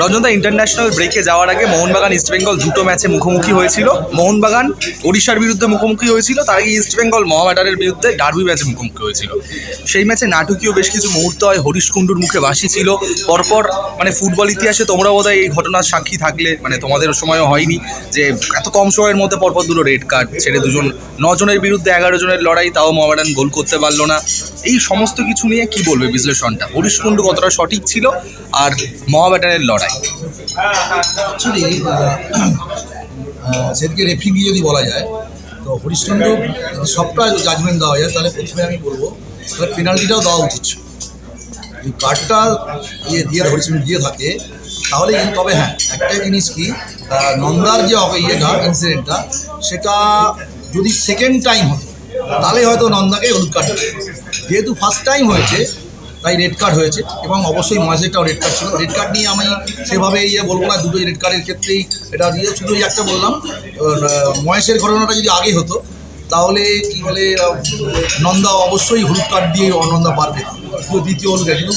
রজনদা international ব্রেকে যাওয়ার আগে মোহনবাগান ইস্টবেঙ্গল দুটো ম্যাচে মুখোমুখি হয়েছিল। মোহনবাগান ওড়িশার বিরুদ্ধে মুখোমুখি হয়েছিল, তার আগে ইস্টবেঙ্গল মহামেডানের বিরুদ্ধে ডার্বি ম্যাচে মুখোমুখি হয়েছিল। সেই ম্যাচে নাটকীয় বেশ কিছু মুহূর্ত হয়, হরিশ কুণ্ডুর মুখে বাসি ছিল। পরপর মানে ফুটবল ইতিহাসে তোমরা বোধহয় এই ঘটনার সাক্ষী থাকলে মানে তোমাদের সময়ও হয়নি যে এত কম সময়ের মধ্যে পরপর দুটো রেড কার্ড ছেড়ে দুজন, নজনের বিরুদ্ধে এগারো জনের লড়াই, তাও মোহামেডান গোল করতে পারল না। এই সমস্ত কিছু নিয়ে কি বলবে বিশ্লেষণটা? হরিশ কুণ্ডু কতটা সঠিক ছিল আর মহামেডানের লড়াই? অ্যাকচুয়ালি সেদিকে রেফারি যদি বলা যায়, তো হরিশ্চন্দ্র সবটা জাজমেন্ট দেওয়া যায়, তাহলে প্রথমে আমি বলব তাহলে পেনাল্টিটাও দেওয়া উচিত ছিল। যদি কার্ডটা ইয়ে দিয়ে হরিশ্চন্দ্র দিয়ে থাকে, তাহলে তবে হ্যাঁ একটা জিনিস কি নন্দার যে ইয়েটা ইনসিডেন্টটা সেটা যদি সেকেন্ড টাইম হতো, তাহলে হয়তো নন্দাকে হলুদ কার্ড। যেহেতু ফার্স্ট টাইম হয়েছে, তাই রেড কার্ড হয়েছে এবং অবশ্যই মহেশেরটাও রেড কার্ড ছিল। রেড কার্ড নিয়ে আমি সেভাবে ইয়ে বলব না, দুটোই রেড কার্ডের ক্ষেত্রেই এটা দিয়ে শুধু একটা বললাম মহেশের ঘটনাটা যদি আগে হতো, তাহলে কি বলে নন্দা অবশ্যই হলুদ কার্ড দিয়ে অনন্দা পারবে কিন্তু দ্বিতীয় হলুদ। কিন্তু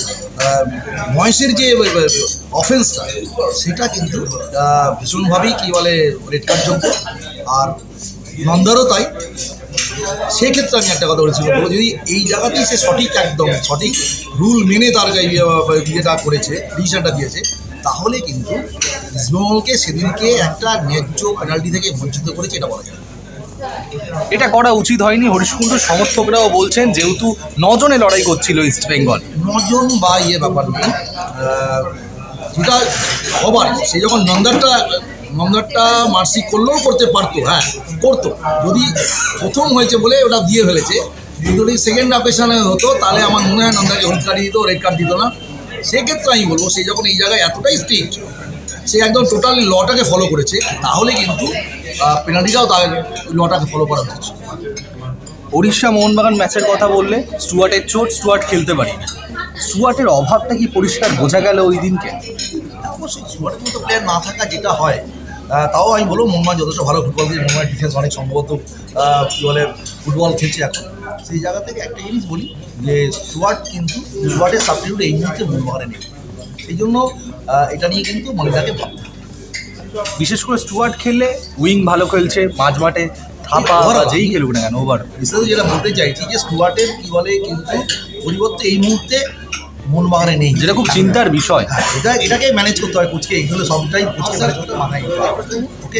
মহেশের যে অফেন্সটা সেটা কিন্তু ভীষণভাবেই কী বলে রেড কার্ড যোগ্য। আর নন্দারও তাই। সেক্ষেত্রে আমি একটা কথা বলেছিলাম বলো যদি এই জায়গাতেই সে সঠিক একদম সঠিক রুল মেনে তার ইয়ে- ইয়েটা করেছে ডিসিশনটা দিয়েছে তাহলে কিন্তু ইসমামলকে সেদিনকে একটা ন্যায্য পেনাল্টি থেকে বঞ্চিত করেছে এটা বলা যায়। এটা করা উচিত হয়নি হরিশ কুণ্ডুর সমর্থকরাও বলছেন যেহেতু নজনে লড়াই করছিল ইস্ট বেঙ্গল নজন বা ইয়ে ব্যাপার নেই যেটা হবার সে যখন নন্দারটা নন্দারটা মার্সি করলেও করতে পারতো হ্যাঁ করতো। যদি প্রথম হয়েছে বলে ওটা দিয়ে ফেলেছে যদি সেকেন্ড অপেশনে হতো তাহলে আমার মনে হয় নন্দাকে হলুদ কার্ড দিত রেড কার্ড দিত না। সেক্ষেত্রে আমি বলব সে যখন এই জায়গায় এতটাই স্ট্রিক্ট সে একদম টোটালি লটাকে ফলো করেছে তাহলে কিন্তু পেনাল্টিটাও তার লটাকে ফলো করা ছিল। ওড়িশা মোহনবাগান ম্যাচের কথা বললে স্টুয়ার্টের চোট স্টুয়ার্ট খেলতে পারি না স্টুয়ার্টের অভাবটা কি পরিষ্কার বোঝা গেল ওই দিনকে? অবশ্যই সুপারের মতো প্লেয়ার না থাকা যেটা হয় তাও আমি বলব মোহাম্মদ যথেষ্ট ভালো ফুটবল দিয়ে মোহাম্মদ ডিফেন্স অনেক সম্ভবত কী বলে ফুটবল খেলছে এখন। সেই জায়গা থেকে একটা জিনিস বলি যে স্টুয়ার্ট কিন্তু স্টুয়ার্টের সাবস্টিটিউট এই মুহূর্তে মোহনবাগানে নেই। এই জন্য এটা নিয়ে কিন্তু মনিদাকে ভাবতে বিশেষ করে স্টুয়ার্ট খেললে উইং ভালো খেলছে মাঝমাঠে থাপা বা যেই খেলুক না কেন ওভার বিশেষ যেটা বলতে চাইছি যে স্টুয়ার্টের কী বলে কিন্তু পরিবর্তে এই মুহূর্তে মোহনবাগানে নেই। যেটা খুব চিন্তার বিষয়। হ্যাঁ এটা এটাকে ম্যানেজ করতে হয় কোচকে এগুলো সবটাই কোচকে ম্যানেজ করতে মাথায় ওকে।